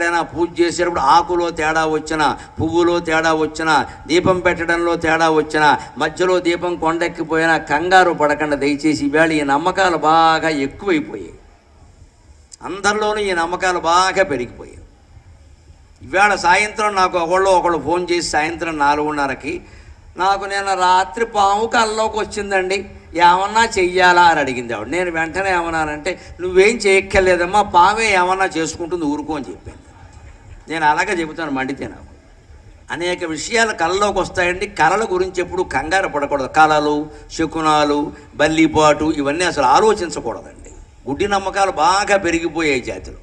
ఎక్కడైనా పూజ చేసేటప్పుడు ఆకులో తేడా వచ్చినా పువ్వులో తేడా వచ్చినా దీపం పెట్టడంలో తేడా వచ్చినా మధ్యలో దీపం కొండెక్కిపోయినా కంగారు పడకుండా. దయచేసి ఇవాళ ఈ నమ్మకాలు బాగా ఎక్కువైపోయాయి. అందరిలోనూ ఈ నమ్మకాలు బాగా పెరిగిపోయాయి. ఇవాళ సాయంత్రం నాకు ఒకళ్ళు ఒకళ్ళు ఫోన్ చేసి సాయంత్రం నాలుగున్నరకి నాకు నేను రాత్రి పాము కల్లోకి వచ్చిందండి. ఏమన్నా చెయ్యాలా అని అడిగింది ఆవిడ. నేను వెంటనే ఏమన్నానంటే నువ్వేం చేయక్కర్లేదమ్మా పామే ఏమన్నా చేసుకుంటుంది ఊరుకో అని చెప్పాను. నేను అలాగే చెబుతాను మండితే నాకు. అనేక విషయాలు కళలోకి వస్తాయండి. కళల గురించి ఎప్పుడు కంగారు పడకూడదు. కళలు శకునాలు బల్లిపాటు ఇవన్నీ అసలు ఆలోచించకూడదండి. గుడ్డి నమ్మకాలు బాగా పెరిగిపోయాయి జాతిలో.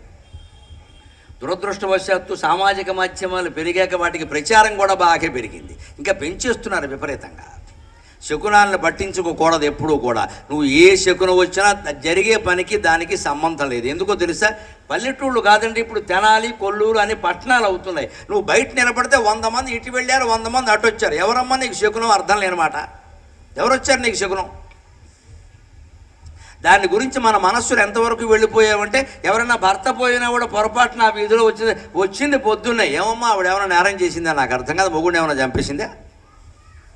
దురదృష్టవశాత్తు సామాజిక మాధ్యమాలు పెరిగాక వాటికి ప్రచారం కూడా బాగా పెరిగింది. ఇంకా పెంచేస్తున్నారు విపరీతంగా. శకునాలను పట్టించుకోకూడదు ఎప్పుడూ కూడా. నువ్వు ఏ శకునం వచ్చినా జరిగే పనికి దానికి సంబంధం లేదు. ఎందుకో తెలుసా? పల్లెటూళ్ళు కాదండి ఇప్పుడు తెనాలి కొల్లూరు అని పట్టణాలు అవుతున్నాయి. నువ్వు బయట నిలబడితే వంద మంది ఇటు వెళ్ళారు వంద మంది అటు వచ్చారు. ఎవరమ్మా నీకు శకునం? అర్థం లేనమాట. ఎవరొచ్చారు నీకు శకునం? దాని గురించి మన మనస్సులు ఎంతవరకు వెళ్ళిపోయావంటే ఎవరైనా భర్త పోయినా కూడా పొరపాటున ఆ వీధిలో వచ్చింది వచ్చింది పొద్దున్నే. ఏమమ్మా ఆవిడ ఏమైనా నేరం చేసిందా? నాకు అర్థం కాదు. మొగుడు ఏమైనా చంపేసిందా?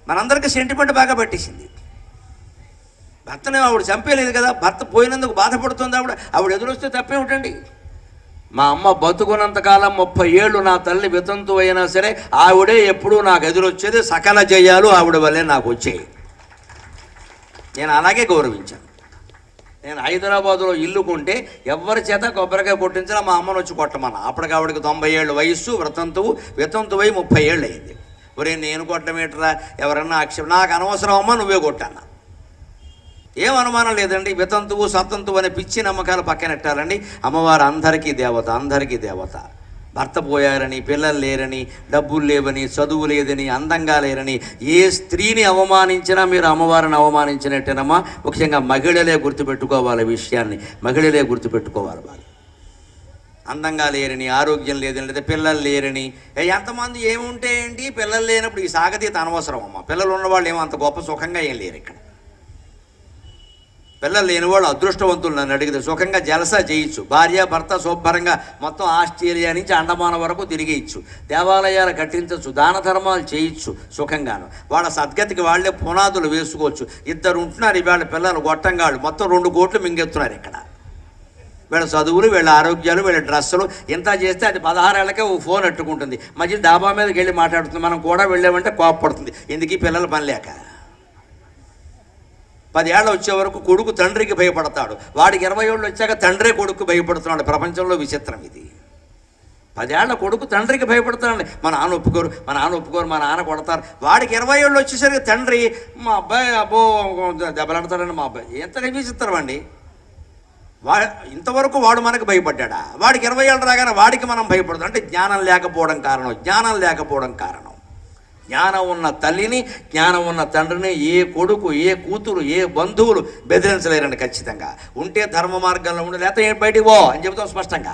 మనందరికీ సెంటిమెంట్ బాగా పట్టేసింది. భర్తనే ఆవిడ చంపేయలేదు కదా భర్త పోయినందుకు బాధపడుతుంది ఆవిడ. ఆవిడ ఎదురొస్తే తప్పేమిటండి మా అమ్మ బతుకున్నంతకాలం ముప్పై ఏళ్ళు నా తల్లి వితంతు అయినా సరే ఆవిడే ఎప్పుడూ నాకు ఎదురొచ్చేది సకల జయాలు ఆవిడ వల్లే నాకు వచ్చాయి. నేను అలాగే గౌరవించాను. నేను హైదరాబాదులో ఇల్లు కొంటే ఎవరి చేత కొబ్బరికాయ కొట్టించినా మా అమ్మను వచ్చి కొట్టమన్నా. అప్పటికి ఆవిడకి తొంభై ఏళ్ళు వయస్సు వ్రతంతువు వితంతువై ముప్పై ఏళ్ళు అయింది. ఒరే నేను కొట్టమేటరా ఎవరన్నా అక్ష నాకు అనవసరం అమ్మా నువ్వే కొట్టాను ఏం అనుమానం లేదండి? వితంతువు సతంతువు అనే పిచ్చి నమ్మకాలు పక్కనెట్టారండి అమ్మవారు అందరికీ దేవత అందరికీ దేవత. భర్త పోయారని పిల్లలు లేరని డబ్బులు లేవని చదువు లేదని అందంగా లేరని ఏ స్త్రీని అవమానించినా మీరు అమ్మవారిని అవమానించినట్టేనమ్మా. ముఖ్యంగా మహిళలే గుర్తుపెట్టుకోవాలి విషయాన్ని. మహిళలే గుర్తుపెట్టుకోవాలి. వాళ్ళు అందంగా లేరని ఆరోగ్యం లేదని లేదా పిల్లలు లేరని. ఎంతమంది ఏముంటే ఏంటి? పిల్లలు లేనప్పుడు ఈ సాగతీత అనవసరం అమ్మ. పిల్లలు ఉన్నవాళ్ళు ఏమో అంత గొప్ప సుఖంగా ఏం లేరు ఇక్కడ. పిల్లలు లేని వాళ్ళు అదృష్టవంతులు నన్ను అడిగితే సుఖంగా జలసా చేయొచ్చు. భార్య భర్త శుభ్రంగా మొత్తం ఆస్ట్రేలియా నుంచి అండమాన వరకు తిరిగేయచ్చు దేవాలయాలు కట్టించవచ్చు దాన ధర్మాలు చేయొచ్చు సుఖంగాను. వాళ్ళ సద్గతికి వాళ్ళే పునాదులు వేసుకోవచ్చు. ఇద్దరు ఉంటున్నారు ఇవాళ పిల్లలు గొట్టంగాళ్ళు. మొత్తం రెండు కోట్లు మింగెత్తున్నారు ఇక్కడ. వీళ్ళ చదువులు వీళ్ళ ఆరోగ్యాలు వీళ్ళ డ్రెస్సులు ఇంత చేస్తే అది పదహారేళ్ళకే ఓ ఫోన్ అట్టుకుంటుంది. మధ్య డాబా మీదకి వెళ్ళి మాట్లాడుతుంది. మనం కూడా వెళ్ళామంటే కోపపడుతుంది. ఎందుకు పిల్లలు పని లేక పదేళ్ళు వచ్చే వరకు కొడుకు తండ్రికి భయపడతాడు. వాడికి ఇరవై ఏళ్ళు వచ్చాక తండ్రే కొడుకు భయపడుతున్నాడు. ప్రపంచంలో విచిత్రం ఇది. పదేళ్ళ కొడుకు తండ్రికి భయపడుతున్నాడు. మా నాన్న ఒప్పుకోరు మా నాన్న ఒప్పుకోరు మా నాన్న కొడతారు. వాడికి ఇరవై ఏళ్ళు వచ్చేసరికి తండ్రి మా అబ్బాయి అబ్బో దెబ్బలాడతాడండి మా అబ్బాయి. ఎంత విచిత్రం అండి. వా ఇంతవరకు వాడు మనకు భయపడ్డా వాడికి ఇరవై ఏళ్ళు రాగానే వాడికి మనం భయపడదు. అంటే జ్ఞానం లేకపోవడం కారణం. జ్ఞానం లేకపోవడం కారణం. జ్ఞానం ఉన్న తల్లిని జ్ఞానం ఉన్న తండ్రిని ఏ కొడుకు ఏ కూతురు ఏ బంధువులు బెదిరించలేరండి ఖచ్చితంగా. ఉంటే ధర్మ మార్గంలో ఉండి లేకపోతే బయటికి పో అని చెబుతాం స్పష్టంగా.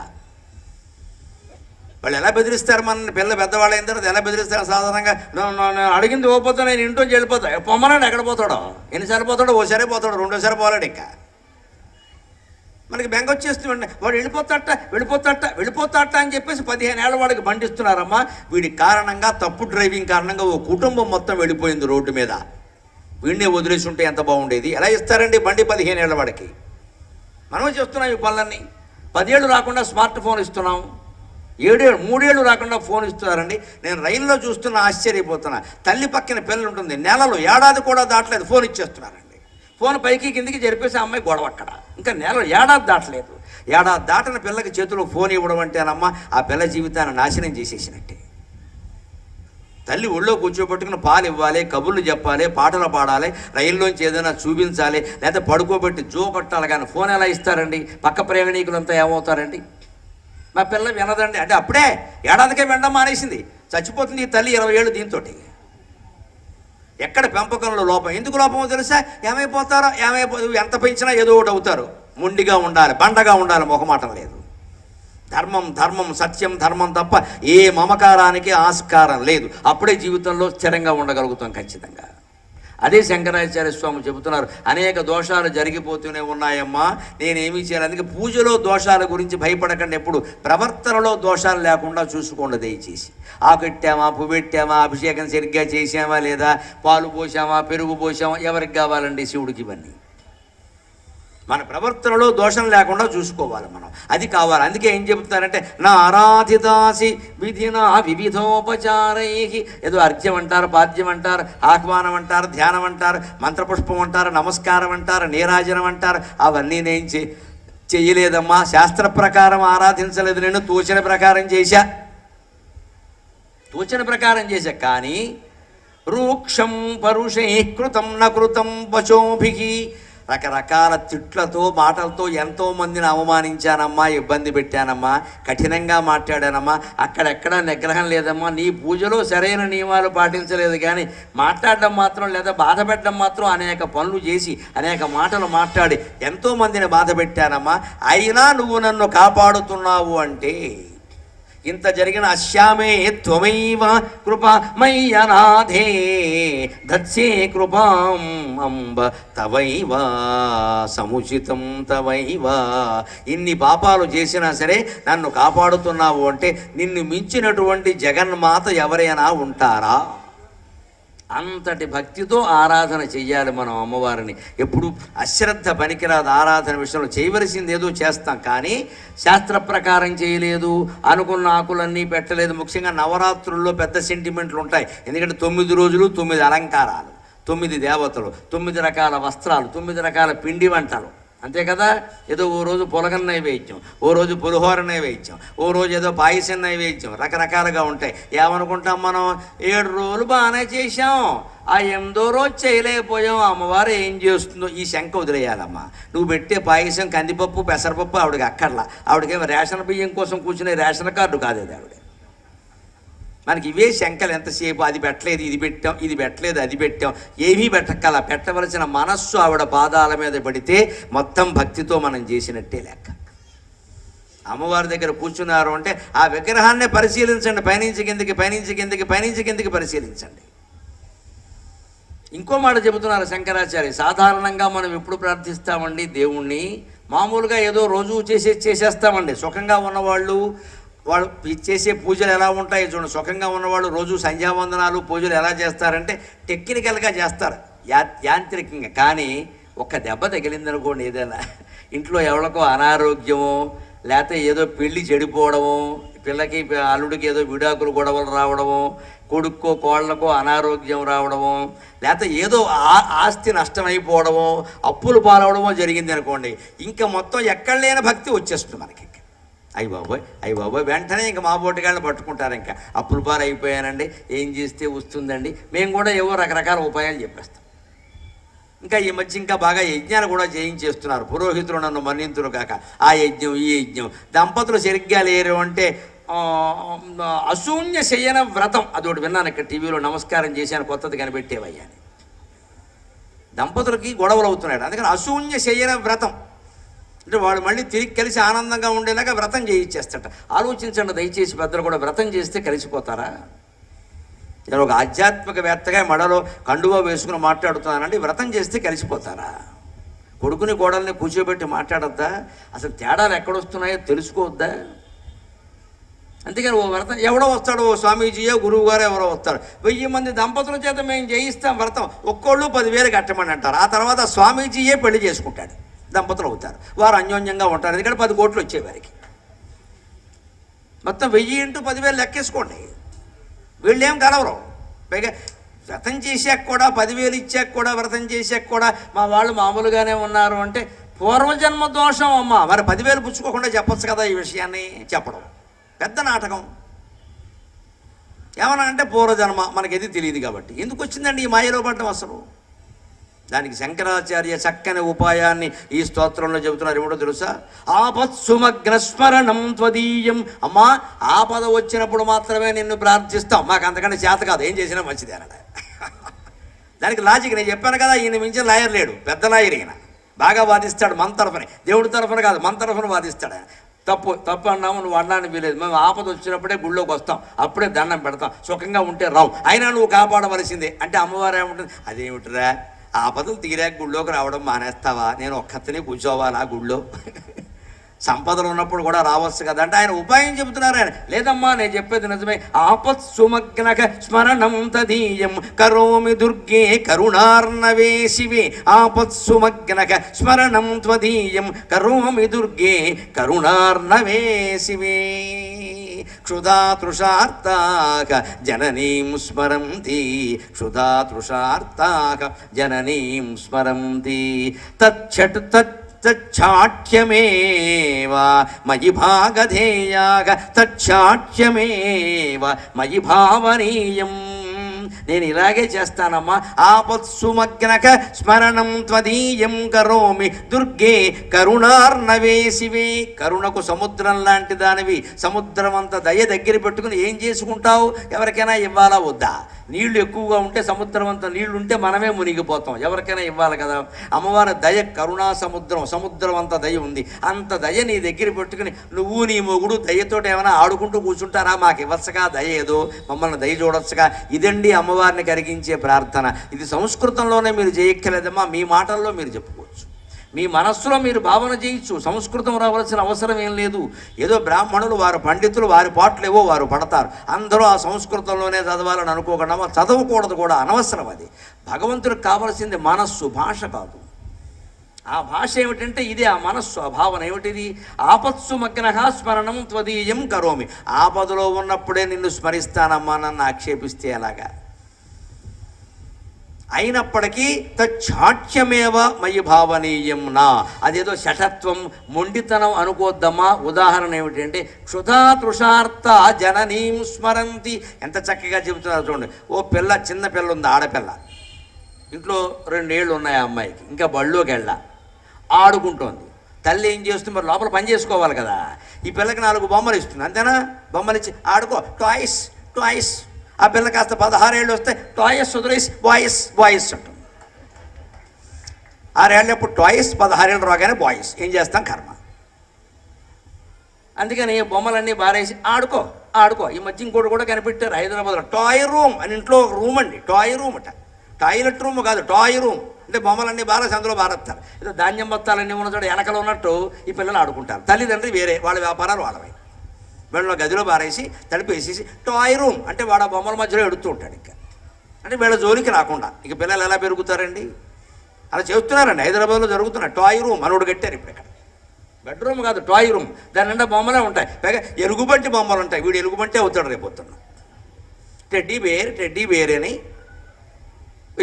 వాళ్ళు ఎలా బెదిరిస్తారు మన పిల్ల పెద్దవాళ్ళు అయిన తర్వాత ఎలా బెదిరిస్తారు సాధారణంగా? నేను అడిగింది ఓపోతా నేను ఇంట్లో వెళ్ళిపోతా. పొమ్మన్నాడు ఎక్కడ పోతాడో? ఎన్నిసార్లు పోతాడో? ఓసారి పోతాడు? రెండోసారి పోలేడు ఇంకా. మనకి బెంగ వచ్చేస్తుంది వాడు వెళ్ళిపోతాట వెళ్ళిపోతాట వెళ్ళిపోతాట అని చెప్పేసి పదిహేను ఏళ్ళ వాడికి బండిస్తున్నారమ్మా. వీడి కారణంగా తప్పు డ్రైవింగ్ కారణంగా ఓ కుటుంబం మొత్తం వెళ్ళిపోయింది రోడ్డు మీద. వీడినే వదిలేసి ఉంటే ఎంత బాగుండేది? ఎలా ఇస్తారండి బండి పదిహేను ఏళ్ళ వాడికి? మనమే చేస్తున్నాం ఈ పనులన్నీ. పదేళ్ళు రాకుండా స్మార్ట్ ఫోన్ ఇస్తున్నాం. ఏడేళ్ళు మూడేళ్ళు రాకుండా ఫోన్ ఇస్తున్నారండి. నేను రైల్లో చూస్తున్న ఆశ్చర్యపోతున్నా. తల్లి పక్కన పిల్లలు ఉంటుంది నెలలు ఏడాది కూడా దాటలేదు. ఫోన్ ఇచ్చేస్తున్నారండి. ఫోన్ పైకి కిందికి జరిపేసి అమ్మాయి గొడవ అక్కడ. ఇంకా నెల ఏడాది దాటలేదు. ఏడాది దాటిన పిల్లకి చేతిలో ఫోన్ ఇవ్వడం అంటేనమ్మా ఆ పిల్ల జీవితాన్ని నాశనం చేసేసినట్టే. తల్లి ఒళ్ళో కూర్చోబెట్టుకుని పాలు ఇవ్వాలి కబుర్లు చెప్పాలి పాటలు పాడాలి రైల్లోంచి ఏదైనా చూపించాలి లేదా పడుకోబెట్టి జో కొట్టాలి కానీ ఫోన్ ఎలా ఇస్తారండి? పక్క ప్రయాణికులంతా ఏమవుతారండి? మా పిల్ల వినదండి. అంటే అప్పుడే ఏడాదికే వినడం మానేసింది. చచ్చిపోతుంది ఈ తల్లి ఇరవై ఏళ్ళు దీంతో ఎక్కడ పెంపకంలో లోపం? ఎందుకు లోపమో తెలుసా? ఏమైపోతారో ఏమైపో ఎంత పెంచినా ఏదో ఒకటి అవుతారు. మొండిగా ఉండాలి బండగా ఉండాలి మొహమాటం లేదు. ధర్మం ధర్మం సత్యం ధర్మం తప్ప ఏ మమకారానికి ఆస్కారం లేదు. అప్పుడే జీవితంలో స్థిరంగా ఉండగలుగుతాం ఖచ్చితంగా. అదే శంకరాచార్య స్వామి చెబుతున్నారు అనేక దోషాలు జరిగిపోతూనే ఉన్నాయమ్మా నేనేమీ చేయాలి అందుకే పూజలో దోషాల గురించి భయపడకండి ఎప్పుడు. ప్రవర్తనలో దోషాలు లేకుండా చూసుకోండి దయచేసి. ఆకెట్టామా పువ్వెట్టామా అభిషేకం సరిగ్గా చేసామా లేదా పాలు పోసామా పెరుగు పోసామా ఎవరికి కావాలండి శివుడికి ఇవన్నీ. మన ప్రవర్తనలో దోషం లేకుండా చూసుకోవాలి మనం. అది కావాలి. అందుకే ఏం చెబుతారంటే నా ఆరాధితాసి విధిన వివిధోపచారై. ఏదో అర్ఘ్యం అంటారు పాద్యం అంటారు ఆహ్వానం అంటారు ధ్యానం అంటారు మంత్రపుష్పం అంటారు నమస్కారం అంటారు నీరాజనం అంటారు. అవన్నీ నేను చే చెయ్యలేదమ్మా శాస్త్ర ప్రకారం ఆరాధించలేదు నేను తోచిన ప్రకారం చేశా. తోచిన ప్రకారం చేశా కానీ రూక్షం పరుషే కృతం నకృతం పశోభికి రకరకాల తిట్లతో మాటలతో ఎంతో మందిని అవమానించానమ్మా ఇబ్బంది పెట్టానమ్మా కఠినంగా మాట్లాడానమ్మా అక్కడెక్కడ నిగ్రహం లేదమ్మా నీ పూజలో సరైన నియమాలు పాటించలేదు కానీ మాట్లాడడం మాత్రం లేదా బాధ పెట్టడం మాత్రం అనేక పనులు చేసి అనేక మాటలు మాట్లాడి ఎంతో మందిని బాధ పెట్టానమ్మా. అయినా నువ్వు నన్ను కాపాడుతున్నావు అంటే ఇంత జరిగిన అశ్యామే త్వమైవ కృపమయ్యనాథే దత్సే కృపాం అంబ తవైవ సముచితం తవైవ. ఇన్ని పాపాలు చేసినా సరే నన్ను కాపాడుతున్నావు అంటే నిన్ను మించినటువంటి జగన్మాత ఎవరైనా ఉంటారా? అంతటి భక్తితో ఆరాధన చెయ్యాలి మనం అమ్మవారిని. ఎప్పుడు అశ్రద్ధ పనికిరాదు ఆరాధన విషయంలో. చేయవలసింది ఏదో చేస్తాం కానీ శాస్త్ర ప్రకారం చేయలేదు అనుకున్న ఆకులన్నీ పెట్టలేదు. ముఖ్యంగా నవరాత్రుల్లో పెద్ద సెంటిమెంట్లు ఉంటాయి. ఎందుకంటే తొమ్మిది రోజులు తొమ్మిది అలంకారాలు తొమ్మిది దేవతలు తొమ్మిది రకాల వస్త్రాలు తొమ్మిది రకాల పిండి వంటలు. అంతే కదా? ఏదో ఓ రోజు పొలగన్ నైవేద్యం ఓ రోజు పులిహోర నైవేద్యం ఓ రోజు ఏదో పాయసం నైవేద్యం రకరకాలుగా ఉంటాయి. ఏమనుకుంటాం మనం? ఏడు రోజులు బాగానే చేసాం ఆ ఎనిమిదో రోజు చేయలేకపోయాం. అమ్మవారు ఏం చేస్తుందో ఈ శంక వదిలేయాలమ్మా. నువ్వు పెట్టే పాయసం కందిపప్పు పెసరపప్పు ఆవిడకి అక్కర్లా. ఆవిడకేమో రేషన్ బియ్యం కోసం కూర్చునే రేషన్ కార్డు కాదు ఆవిడ మనకి ఇవే శంకలు ఎంతసేపు అది పెట్టలేదు ఇది పెట్టాం ఇది పెట్టలేదు అది పెట్టాం. ఏమీ పెట్టక్కల పెట్టవలసిన మనస్సు ఆవిడ పాదాల మీద పడితే మొత్తం భక్తితో మనం చేసినట్టే లెక్క. అమ్మవారి దగ్గర కూర్చున్నారు అంటే ఆ విగ్రహాన్నే పరిశీలించండి పయనించి కిందకి పయనించి కిందకి పయనించి కిందకి పరిశీలించండి. ఇంకో మాట చెబుతున్నారు శంకరాచార్య సాధారణంగా మనం ఎప్పుడు ప్రార్థిస్తామండి దేవుణ్ణి? మామూలుగా ఏదో రోజు చేసే చేసేస్తామండి. సుఖంగా ఉన్నవాళ్ళు వాళ్ళు చేసే పూజలు ఎలా ఉంటాయి చూడండి. సుఖంగా ఉన్నవాళ్ళు రోజు సంధ్యావందనాలు పూజలు ఎలా చేస్తారంటే టెక్నికల్గా చేస్తారు. యా యాంత్రికంగా. కానీ ఒక్క దెబ్బ తగిలిందనుకోండి ఏదైనా. ఇంట్లో ఎవరికో అనారోగ్యము లేకపోతే ఏదో పెళ్ళి చెడిపోవడము పిల్లకి అల్లుడికి ఏదో విడాకులు గొడవలు రావడము కొడుక్కో కోళ్ళకో అనారోగ్యం రావడము లేకపోతే ఏదో ఆ- ఆస్తి నష్టమైపోవడమో అప్పులు పాలవడమో జరిగింది అనుకోండి ఇంకా మొత్తం ఎక్కడ లేని భక్తి వచ్చేస్తుంది మనకి. అయ్యి బాబోయ్ అయ్యి బాబోయ్ వెంటనే ఇంకా మా బోటిగాళ్ళని పట్టుకుంటారు ఇంకా. అప్పులు పాలు అయిపోయానండి ఏం చేస్తే వస్తుందండి మేము కూడా ఏవో రకరకాల ఉపాయాలు చెప్పేస్తాం. ఇంకా ఈ మధ్య ఇంకా బాగా యజ్ఞాలు కూడా చేయించేస్తున్నారు. పురోహితులు నన్ను మన్నింతులు కాక. ఆ యజ్ఞం ఈ యజ్ఞం. దంపతులు సరిగ్గా లేరు అంటే అశూన్య శయన వ్రతం. అదొకటి విన్నాను ఇక్కడ టీవీలో నమస్కారం చేశాను కొత్తది కనిపెట్టేవయ్యాని దంపతులకి గొడవలు అవుతున్నాడు అందుకని అశూన్య శయన వ్రతం. అంటే వాడు మళ్ళీ తిరిగి కలిసి ఆనందంగా ఉండేలాగా వ్రతం చేయించేస్తాట. ఆలోచించండి దయచేసి పెద్దలు కూడా వ్రతం చేస్తే కలిసిపోతారా? నేను ఒక ఆధ్యాత్మికవేత్తగా మడలో కండువా వేసుకుని మాట్లాడుతున్నానండి వ్రతం చేస్తే కలిసిపోతారా? కొడుకుని కోడల్ని కూర్చోబెట్టి మాట్లాడద్దా? అసలు తేడాలు ఎక్కడొస్తున్నాయో తెలుసుకోవద్దా? అందుకని ఓ వ్రతం ఎవడో వస్తాడు ఓ స్వామీజీయో గురువు గారు ఎవరో వస్తాడు వెయ్యి మంది దంపతుల చేత మేము చేయిస్తాం వ్రతం. ఒక్కోళ్ళు పదివేలు కట్టమని అంటారు. ఆ తర్వాత స్వామీజీయే పెళ్ళి చేసుకుంటాడు. దంపతులు అవుతారు. వారు అన్యోన్యంగా ఉంటారు. ఎందుకంటే పది కోట్లు వచ్చే వారికి. మొత్తం వెయ్యి ఇంటూ పదివేలు లెక్కేసుకోండి. వీళ్ళేం కలవరు. పైగా వ్రతం చేశాక కూడా పదివేలు ఇచ్చాక కూడా వ్రతం చేశాక కూడా మా వాళ్ళు మామూలుగానే ఉన్నారు అంటే పూర్వజన్మ దోషం అమ్మ. మరి పదివేలు పుచ్చుకోకుండా చెప్పొచ్చు కదా ఈ విషయాన్ని? చెప్పడం. పెద్ద నాటకం. ఏమన్నా అంటే పూర్వజన్మ మనకేది తెలియదు కాబట్టి. ఎందుకు వచ్చిందండి ఈ మాయలో పడ్డం అసలు? దానికి శంకరాచార్య చక్కని ఉపాయాన్ని ఈ స్తోత్రంలో చెబుతున్నారు. ఏమిటో తెలుసా? ఆపత్సుమగ్నస్మరణం త్వదీయం. అమ్మా ఆపద వచ్చినప్పుడు మాత్రమే నిన్ను ప్రార్థిస్తాం. మాకు అంతకంటే చేత కాదు. ఏం చేసినా మంచిది అన్నాడు. దానికి లాజిక్ నేను చెప్పాను కదా ఈయన మించిన లాయర్ లేడు. పెద్ద లాయర్ ఈయన. బాగా వాదిస్తాడు మన తరఫున. దేవుడి తరఫున కాదు మన తరఫున వాదిస్తాడు ఆయన. తప్పు తప్పు అన్నాము నువ్వు అన్నాను వీలేదు. మేము ఆపద వచ్చినప్పుడే గుళ్ళోకి వస్తాం. అప్పుడే దండం పెడతాం. సుఖంగా ఉంటే రావు. అయినా నువ్వు కాపాడవలసిందే. అంటే అమ్మవారు ఏముంటుంది? అదేమిటిరా? ఆపదలు తీరాక గుళ్ళోకి రావడం మానేస్తావా? నేను ఒక్కతనే కూర్చోవాలా గుళ్ళో? సంపదలు ఉన్నప్పుడు కూడా రావచ్చు కదా అంటే ఆయన ఉపాయం చెబుతున్నారు ఆయన. లేదమ్మా నేను చెప్పేది నిజమే. ఆపత్ సుమగ్నక స్మరణం తదీయం. కరోమి దుర్గే కరుణార్ణవే శివే. ఆపత్ సుమగ్నక స్మరణం త్వదీయం. కరోమి దుర్గే కరుణార్ణవే శివే. క్షుధాతృషార్తాక జననీం స్మరంతి. క్షుధాతృషార్తాక జననీం స్మరంతి. తచ్చట్ తత్ తచ్చాట్యమేవ మయి భాగధేయాగ తచ్చాట్యమేవ మయి భావనీయం. నేను ఇలాగే చేస్తానమ్మా. ఆపత్సుమగ్నక స్మరణం త్వదీయం కరోమి. దుర్గే కరుణార్ణవే శివే కరుణకు సముద్రం లాంటి దానివి. సముద్రం అంత దయ దగ్గర పెట్టుకుని ఏం చేసుకుంటావు? ఎవరికైనా ఇవ్వాలా వద్దా? నీళ్ళు ఎక్కువగా ఉంటే సముద్రం అంత నీళ్ళు ఉంటే మనమే మునిగిపోతాం. ఎవరికైనా ఇవ్వాలి కదా? అమ్మవారి దయ కరుణా సముద్రం సముద్రం అంత దయ ఉంది. అంత దయ నీ దగ్గర పెట్టుకుని నువ్వు నీ మొగుడు దయతోటి ఏమైనా ఆడుకుంటూ కూర్చుంటారా? మాకు ఇవ్వచ్చుగా దయ ఏదో. మమ్మల్ని దయ చూడొచ్చుగా. ఇదండి అమ్మవారిని కరిగించే ప్రార్థన. ఇది సంస్కృతంలోనే మీరు చేయక్కర్లేదమ్మా మీ మాటల్లో మీరు చెప్పుకోవచ్చు. మీ మనస్సులో మీరు భావన చేయొచ్చు సంస్కృతం రావాల్సిన అవసరం ఏం లేదు. ఏదో బ్రాహ్మణులు వారు పండితులు వారి పాటలేవో వారు పడతారు. అందరూ ఆ సంస్కృతంలోనే చదవాలని అనుకోకుండా చదవకూడదు కూడా. అనవసరం అది. భగవంతుడికి కావలసింది మనస్సు భాష కాదు. ఆ భాష ఏమిటంటే ఇదే. ఆ మనస్సు ఆ భావన ఏమిటిది? ఆపత్సు మగ్నహ స్మరణం త్వదీయం కరోమి. ఆపదలో ఉన్నప్పుడే నిన్ను స్మరిస్తానమ్మా నన్ను ఆక్షేపిస్తే ఎలాగా? అయినప్పటికీ తచ్చాట్యమేవ మయి భావనీయం నా అదేదో శఠత్వం మొండితనం అనుకోద్దమ్మా. ఉదాహరణ ఏమిటంటే క్షుధా తృషార్త జననీం స్మరంతి. ఎంత చక్కగా చెబుతున్నారు చూడండి. ఓ పిల్ల చిన్న పిల్ల ఉంది ఆడపిల్ల. ఇంట్లో రెండేళ్ళు ఉన్నాయి ఆ అమ్మాయికి. ఇంకా బళ్ళోకి వెళ్ళా. ఆడుకుంటోంది. తల్లి ఏం చేస్తుంది? మరి లోపల పని చేసుకోవాలి కదా. ఈ పిల్లకి నాలుగు బొమ్మలు ఇస్తుంది. అంతేనా? బొమ్మలు ఇచ్చి ఆడుకో. టాయ్స్ టాయ్స్ ఆ పిల్ల కాస్త పదహారేళ్ళు వస్తే టాయిస్ వదిలేసి బాయిస్ బాయిస్ అంటుంది ఆరేళ్ళప్పుడు టాయిస్ పదహారేళ్ళు రాగానే బాయిస్. ఏం చేస్తాం? కర్మ. అందుకని బొమ్మలన్నీ బారేసి ఆడుకో ఆడుకో. ఈ మధ్య ఇంకోటి కూడా కనిపెట్టారు హైదరాబాద్లో. టాయ్ రూమ్ అని ఇంట్లో ఒక రూమ్ అండి. టాయ్ రూమ్ అట. టాయిలెట్ రూమ్ కాదు టాయ్ రూమ్. అంటే బొమ్మలన్నీ బారేసి అందులో బారేస్తారు. ఏదో ధాన్యం బత్తాలన్నీ ఉన్న చోట వెనకలో ఉన్నట్టు ఈ పిల్లలు ఆడుకుంటారు. తల్లిదండ్రి వేరే వాళ్ళ వ్యాపారాలు వాళ్ళవి. వీళ్ళ గదిలో బారేసి తడిపేసేసి టాయ్ రూమ్ అంటే వాడు ఆ బొమ్మల మధ్యలో ఎడుతూ ఉంటాడు ఇంకా. అంటే వీళ్ళ జోలికి రాకుండా. ఇక పిల్లలు ఎలా పెరుగుతారండి? అలా చేస్తున్నారండి హైదరాబాద్లో జరుగుతున్న టాయ్ రూమ్ మనోడు కట్టారు ఇప్పుడు ఇక్కడ. బెడ్రూమ్ కాదు టాయ్ రూమ్. దాని నిండా బొమ్మలే ఉంటాయి. పైగా ఎలుగుబంటి బొమ్మలు ఉంటాయి. వీడు ఎలుగుబంటే అవుతాడు రేపు టెడ్డీ బేర్ టెడ్డీ బేర్ అని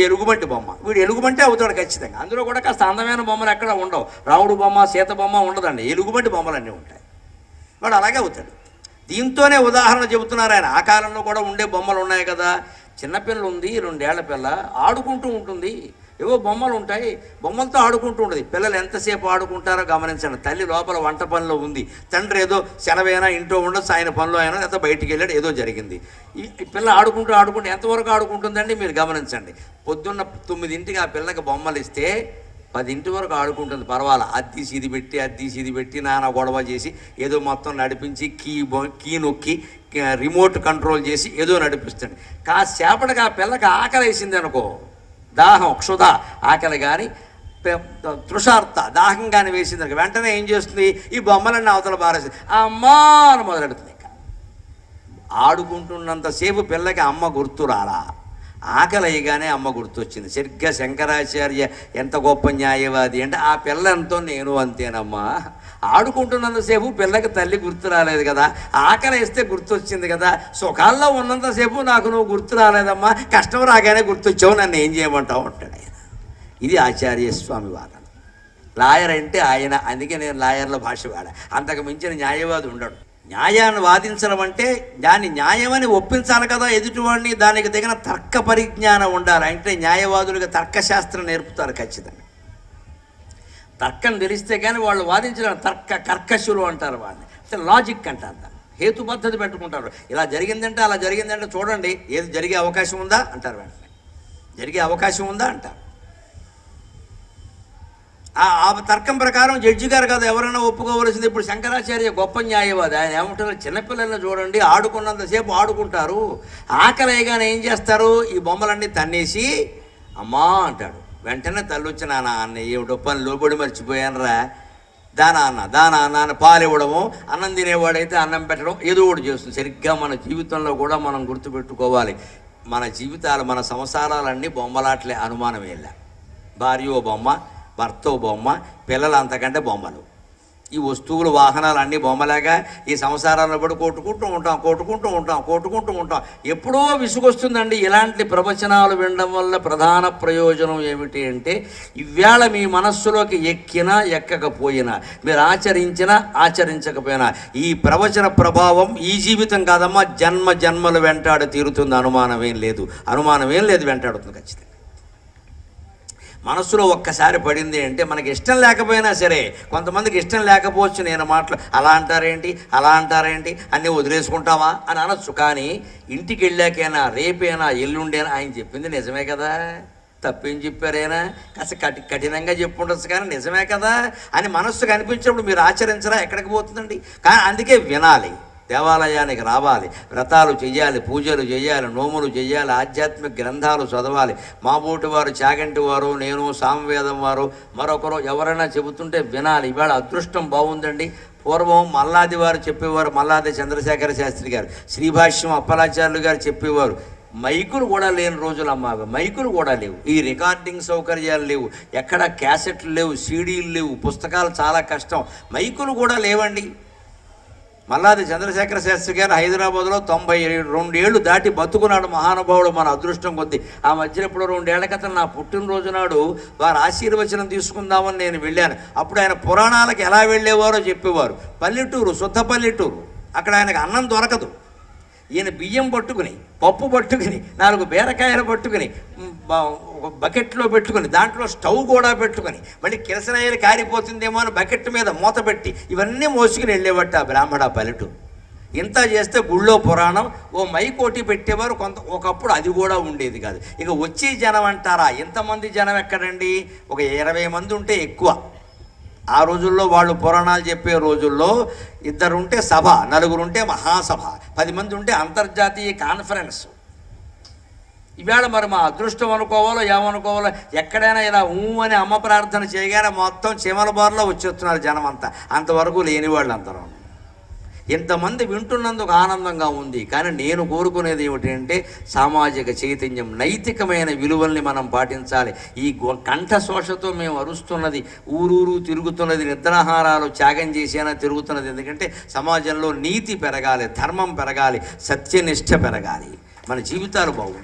ఎలుగుబంటి బొమ్మ. వీడు ఎలుగుబంటే అవుతాడు ఖచ్చితంగా. అందులో కూడా కాస్త అందమైన బొమ్మలు ఎక్కడ ఉండవు. రావుడు బొమ్మ సీత బొమ్మ ఉండదండి. ఎలుగుబంటి బొమ్మలు అన్నీ ఉంటాయి. వాడు అలాగే అవుతాడు. దీంతోనే ఉదాహరణ చెబుతున్నారు ఆయన. ఆ కాలంలో కూడా ఉండే బొమ్మలు ఉన్నాయి కదా. చిన్నపిల్ల ఉంది రెండేళ్ళ పిల్ల. ఆడుకుంటూ ఉంటుంది. ఏవో బొమ్మలు ఉంటాయి. బొమ్మలతో ఆడుకుంటూ ఉంటుంది. పిల్లలు ఎంతసేపు ఆడుకుంటారో గమనించండి. తల్లి లోపల వంట పనిలో ఉంది. తండ్రి ఏదో సెలవైనా ఇంట్లో ఉండొచ్చు ఆయన పనిలో అయినా లేదా బయటికి వెళ్ళాడు ఏదో జరిగింది. ఈ పిల్ల ఆడుకుంటూ ఆడుకుంటూ ఎంతవరకు ఆడుకుంటుందండి మీరు గమనించండి. పొద్దున్న తొమ్మిదింటికి ఆ పిల్లకి బొమ్మలు ఇస్తే పదింటి వరకు ఆడుకుంటుంది పర్వాలా? తీసి ఇది పెట్టి అద్దీ ఇది పెట్టి నాన్న గొడవ చేసి ఏదో మొత్తం నడిపించి కీ కీ నొక్కి రిమోట్ కంట్రోల్ చేసి ఏదో నడిపిస్తుంది. కాసేపటికి ఆ పిల్లకి ఆకలి వేసింది అనుకో. దాహం క్షుధ ఆకలి కానీ తృషార్త దాహం కానీ వేసింది అనుకో. వెంటనే ఏం చేస్తుంది? ఈ బొమ్మలన్నీ అవతల బారేసింది అమ్మా అని మొదలెడుతుంది ఇంకా. ఆడుకుంటున్నంతసేపు పిల్లకి అమ్మ గుర్తు రాలా? ఆకలయ్యగానే అమ్మ గుర్తొచ్చింది. సరిగ్గా శంకరాచార్య ఎంత గొప్ప న్యాయవాది అంటే ఆ పిల్ల ఎంతో నేను అంతేనమ్మా. ఆడుకుంటున్నంతసేపు పిల్లకి తల్లి గుర్తు రాలేదు కదా. ఆకలి వేస్తే గుర్తొచ్చింది కదా. సుఖాల్లో ఉన్నంతసేపు నాకు నువ్వు గుర్తు రాలేదమ్మా. కష్టం రాగానే గుర్తొచ్చావు. నన్ను ఏం చేయమంటావు? అంటాడు ఆయన. ఇది ఆచార్య స్వామి వాదన. లాయర్ అంటే ఆయన. అందుకే నేను లాయర్ల భాష వాడ. అంతకు మించిన న్యాయవాది ఉండడు. న్యాయాన్ని వాదించడం అంటే దాన్ని న్యాయమని ఒప్పించాలి కదా ఎదుటివాడిని. దానికి తగిన తర్క పరిజ్ఞానం ఉండాలి. అంటే న్యాయవాదులుగా తర్కశాస్త్రం నేర్పుతారు ఖచ్చితంగా. తర్కం తెలిస్తే కానీ వాళ్ళు వాదించడం తర్క కర్కశులు అంటారు వాళ్ళని. అంటే లాజిక్ అంటారు దాన్ని. హేతు పద్ధతి పెట్టుకుంటారు. ఇలా జరిగిందంటే అలా జరిగిందంటే చూడండి. ఏది జరిగే అవకాశం ఉందా? అంటారు వెంటనే. జరిగే అవకాశం ఉందా? అంటారు. ఆ ఆ తర్కం ప్రకారం జడ్జి గారు కాదు ఎవరైనా ఒప్పుకోవలసింది. ఇప్పుడు శంకరాచార్య గొప్ప న్యాయవాది. ఆయన ఏమంటారు? చిన్నపిల్లల్ని చూడండి ఆడుకున్నంతసేపు ఆడుకుంటారు. ఆకలిగానే ఏం చేస్తారు? ఈ బొమ్మలన్నీ తన్నేసి అమ్మా అంటాడు. వెంటనే తల్లి వచ్చి నాన్న అన్న ఏమిటో పని లోబడి మర్చిపోయానురా దానా అన్న దానా అన్న అని పాలు ఇవ్వడము. అన్నం తినేవాడైతే అన్నం పెట్టడం ఏదో ఒకటి చేస్తుంది. సరిగ్గా మన జీవితంలో కూడా మనం గుర్తుపెట్టుకోవాలి. మన జీవితాలు మన సంసారాలన్నీ బొమ్మలాట్లే అనుమానం వెళ్ళా భార్య ఓ బొమ్మ భర్త బొమ్మ పిల్లలు అంతకంటే బొమ్మలు. ఈ వస్తువులు వాహనాలు అన్నీ బొమ్మలాగా ఈ సంసారాలను పడి కొట్టుకుంటూ ఉంటాం కొట్టుకుంటూ ఉంటాం కొట్టుకుంటూ ఉంటాం. ఎప్పుడో విసుగొస్తుందండి ఇలాంటి ప్రవచనాలు వినడం వల్ల ప్రధాన ప్రయోజనం ఏమిటి అంటే ఇవాళ మీ మనస్సులోకి ఎక్కినా ఎక్కకపోయినా మీరు ఆచరించినా ఆచరించకపోయినా ఈ ప్రవచన ప్రభావం ఈ జీవితం కాదమ్మా జన్మ జన్మలు వెంటాడు తీరుతుంది. అనుమానం ఏం లేదు. అనుమానం ఏం లేదు వెంటాడుతుంది ఖచ్చితంగా. మనసులో ఒక్కసారి పడింది అంటే మనకి ఇష్టం లేకపోయినా సరే కొంతమందికి ఇష్టం లేకపోవచ్చు నేను మాటలు అలా అంటారేంటి అలా అంటారేంటి అన్నీ వదిలేసుకుంటావా అని అనొచ్చు. కానీ ఇంటికి వెళ్ళాకైనా రేపైనా ఎల్లుండేనా ఆయన చెప్పింది నిజమే కదా. తప్పేం చెప్పారైనా కాస్త కఠి కఠినంగా చెప్పుండొచ్చు కానీ నిజమే కదా అని మనస్సు కనిపించినప్పుడు మీరు ఆచరించరా? ఎక్కడికి పోతుందండి? కానీ అందుకే వినాలి. దేవాలయానికి రావాలి. వ్రతాలు చేయాలి పూజలు చేయాలి నోములు చేయాలి ఆధ్యాత్మిక గ్రంథాలు చదవాలి. మాబోటి వారు చాగంటి వారు నేను సామవేదం వారు మరొకరు ఎవరైనా చెబుతుంటే వినాలి. ఇవాళ అదృష్టం బాగుందండి. పూర్వం మల్లాది వారు చెప్పేవారు మల్లాది చంద్రశేఖర శాస్త్రి గారు శ్రీభాష్యం అప్పలాచార్యులు గారు చెప్పేవారు. మైకులు కూడా లేని రోజులు అమ్మా మైకులు కూడా లేవు. ఈ రికార్డింగ్ సౌకర్యాలు లేవు. ఎక్కడ క్యాసెట్లు లేవు సీడీలు లేవు. పుస్తకాలు చాలా కష్టం. మైకులు కూడా లేవండి. మల్లాది చంద్రశేఖర శాస్త్రి గారు హైదరాబాద్లో తొంభై రెండు ఏళ్ళు దాటి బతుకున్నాడు మహానుభావుడు మన అదృష్టం కొద్ది. ఆ మధ్యన ఇప్పుడు రెండేళ్ళ క్రితం నా పుట్టినరోజు నాడు వారి ఆశీర్వచనం తీసుకుందామని నేను వెళ్ళాను. అప్పుడు ఆయన పురాణాలకు ఎలా వెళ్ళేవారో చెప్పేవారు. పల్లెటూరు శుద్ధ పల్లెటూరు. అక్కడ ఆయనకు అన్నం దొరకదు. ఈయన బియ్యం పట్టుకుని పప్పు పట్టుకుని నాలుగు బీరకాయలు పట్టుకుని ఒక బకెట్లో పెట్టుకుని దాంట్లో స్టవ్ కూడా పెట్టుకుని మళ్ళీ కిరసనాయలు కారిపోతుందేమో అని బకెట్ మీద మూత పెట్టి ఇవన్నీ మోసుకుని వెళ్ళేవట్టు ఆ బ్రాహ్మణ పల్లెటూరు. ఇంత చేస్తే గుళ్ళో పురాణం ఓ మైకోటి పెట్టేవారు కొంత ఒకప్పుడు అది కూడా ఉండేది కాదు. ఇక వచ్చే జనం అంటారా ఇంతమంది జనం ఎక్కడండి? ఒక ఇరవై మంది ఉంటే ఎక్కువ. ఆ రోజుల్లో వాళ్ళు పురాణాలు చెప్పే రోజుల్లో ఇద్దరుంటే సభ నలుగురుంటే మహాసభ పది మంది ఉంటే అంతర్జాతీయ కాన్ఫరెన్స్. ఈవేళ మరి మా అదృష్టం అనుకోవాలో ఏమనుకోవాలో ఎక్కడైనా ఇలా ఊ అని అమ్మ ప్రార్థన చేయగానే మొత్తం చీమల బారులో వచ్చేస్తున్నారు జనం అంతా అంతవరకు లేని వాళ్ళు అందరూ ఇంతమంది వింటున్నందుకు ఆనందంగా ఉంది. కానీ నేను కోరుకునేది ఏమిటంటే సామాజిక చైతన్యం నైతికమైన విలువల్ని మనం పాటించాలి. ఈ కంఠశోషతో మేము అరుస్తున్నది ఊరూరు తిరుగుతున్నది నిద్రాహారాలు త్యాగం చేసేనా తిరుగుతున్నది. ఎందుకంటే సమాజంలో నీతి పెరగాలి ధర్మం పెరగాలి సత్యనిష్ట పెరగాలి. మన జీవితాలు బాగుంటాయి.